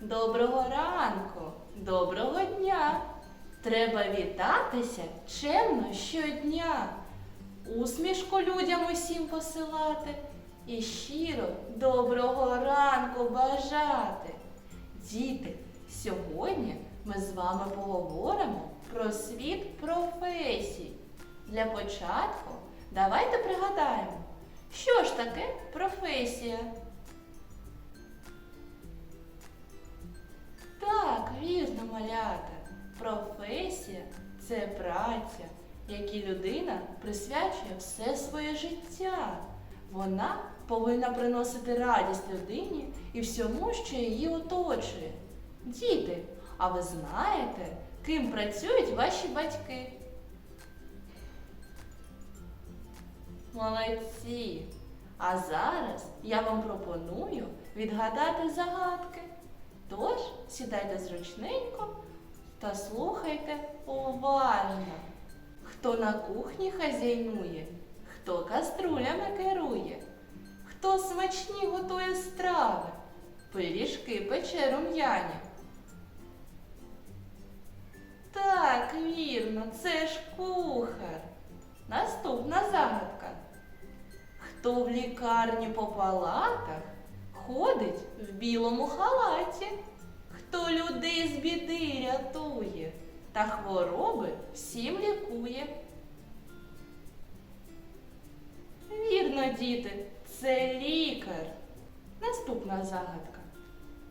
доброго ранку, доброго дня. Треба вітатися чемно щодня, усмішку людям усім посилати і щиро доброго ранку бажати. Діти, сьогодні ми з вами поговоримо про світ професій. Для початку давайте пригадаємо, що ж таке професія. Вірно, малята. Професія це праця, якій людина присвячує все своє життя. Вона повинна приносити радість людині і всьому, що її оточує. Діти, а ви знаєте, ким працюють ваші батьки? Молодці! А зараз я вам пропоную відгадати загадки. Сідайте зручненько та слухайте уважно. Хто на кухні хазяйнує, хто каструлями керує, хто смачні готує страви, пиріжки пече рум'яні. Так, вірно, це ж кухар. Наступна загадка. Хто в лікарні по палатах ходить в білому халаті? Хто людей з біди рятує та хвороби всім лікує? Вірно, діти, це лікар. Наступна загадка.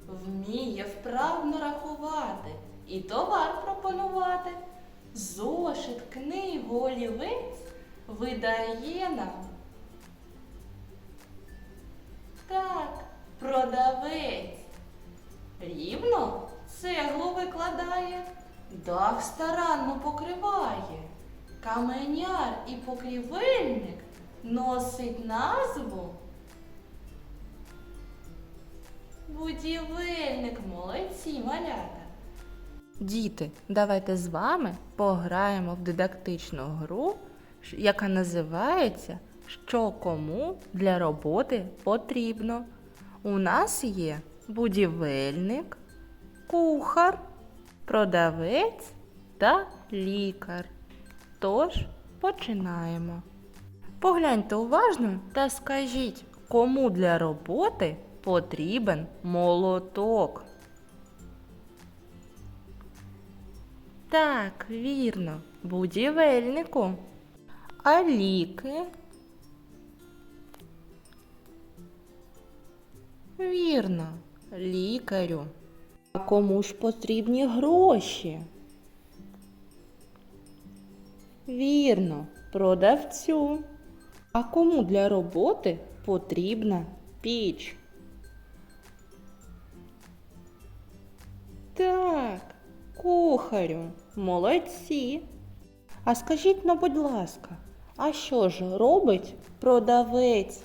Вміє вправно рахувати і товар пропонувати. Зошит, книгу, олівець видає нам. Так, продавець. Рівно цеглу викладає, дах старанно покриває. Каменяр і покрівельник носить назву. Будівельник, молодці малята. Діти, давайте з вами пограємо в дидактичну гру, яка називається Що кому для роботи потрібно. У нас є будівельник, кухар, продавець та лікар. Тож починаємо. Погляньте уважно та скажіть, кому для роботи потрібен молоток. Так, вірно, будівельнику. А ліки? Вірно, лікарю. А кому ж потрібні гроші? Вірно, продавцю. А кому для роботи потрібна піч? Так, кухарю, молодці. А скажіть, ну, будь ласка, а що ж робить продавець?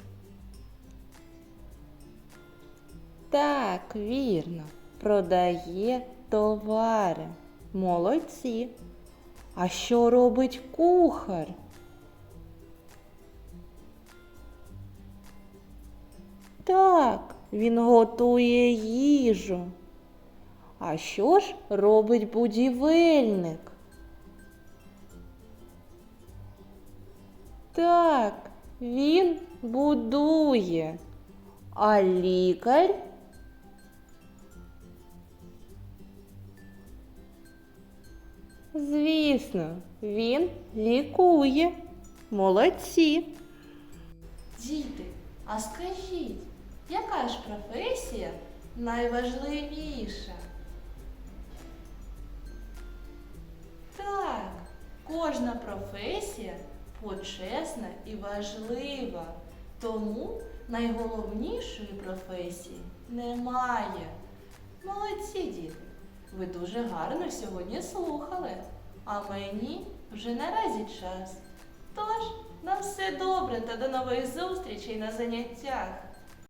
Так, вірно, продає товари. Молодці. А що робить кухар? Так, він готує їжу. А що ж робить будівельник? Так, він будує. А лікар? Звісно, він лікує. Молодці. Діти, а скажіть, яка ж професія найважливіша? Так, кожна професія почесна і важлива. Тому найголовнішої професії немає. Молодці діти, ви дуже гарно сьогодні слухали, а мені вже наразі час. Тож, на все добре та до нових зустрічей на заняттях.